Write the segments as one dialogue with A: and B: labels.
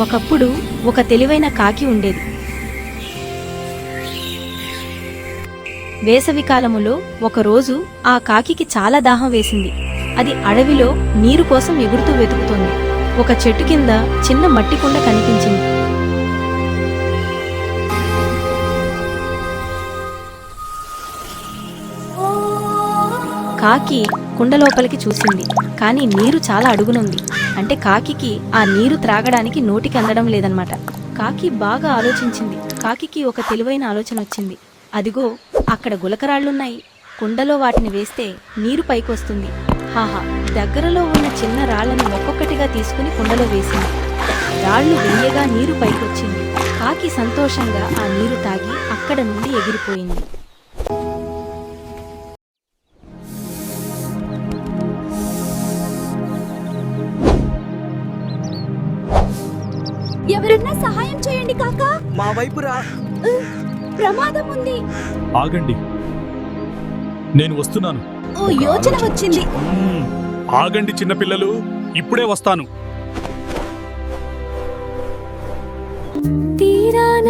A: ఒకప్పుడు ఒక తెలివైన కాకి ఉండేది. వేసవికాలములో ఒకరోజు ఆ కాకికి చాలా దాహం వేసింది. అది అడవిలో నీరు కోసం ఎగురుతూ వెతుకుతోంది. ఒక చెట్టు కింద చిన్న మట్టి కుండ కనిపించింది. కాకి కుండ లోపలికి చూసింది. కానీ నీరు చాలా అడుగునుంది. అంటే కాకికి ఆ నీరు త్రాగడానికి నోటికి అందడం లేదనమాట కాకి బాగా ఆలోచించింది. కాకికి ఒక తెలివైన ఆలోచన వచ్చింది. అదిగో అక్కడ గులకరాళ్ళున్నాయి. కుండలో వాటిని వేస్తే నీరు పైకొస్తుంది. హాహా దగ్గరలో ఉన్న చిన్న రాళ్ళను ఒక్కొక్కటిగా తీసుకుని కుండలో వేసింది. రాళ్ళు వెయ్యగా నీరు పైకొచ్చింది. కాకి సంతోషంగా ఆ నీరు తాగి అక్కడ నుండి ఎగిరిపోయింది.
B: ఎవరన్నా సహాయం చేయండి కాకా.
C: మా వైపు రా.
B: ప్రమాదం ఉంది.
D: ఆగండి. నేను వస్తున్నాను.
B: ఓ యోచన వచ్చింది.
D: ఆగండి చిన్నపిల్లలు ఇప్పుడే వస్తాను.
B: తీరాన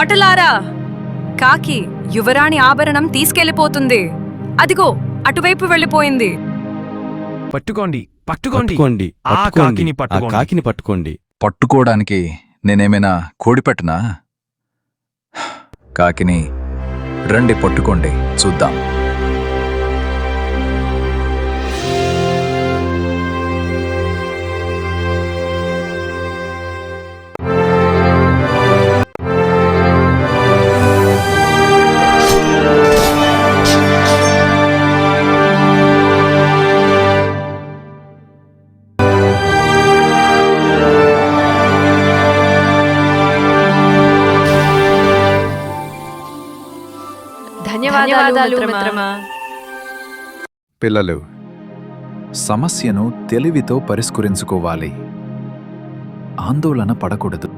E: భటులారా కాకి యువరాణి ఆభరణం తీసుకెళ్ళిపోతుంది అదిగో అటువైపు వెళ్ళిపోయింది.
F: పట్టుకోండి పట్టుకోండి.
G: పట్టుకోండి
F: ఆ
G: పట్టుకోండి.
F: కాకిని
G: ఆ
F: పట్టుకోండి.
G: కాకిని పట్టుకోండి.
H: పట్టుకోవడానికి నేనేమైనా కోడి పెట్టనా? కాకిని రండి పట్టుకోండి చూద్దాం.
E: ధన్యవాదాలు మిత్రమా.
H: పిల్లలు సమస్యను తెలివితో పరిష్కరించుకోవాలి. ఆందోళన పడకూడదు.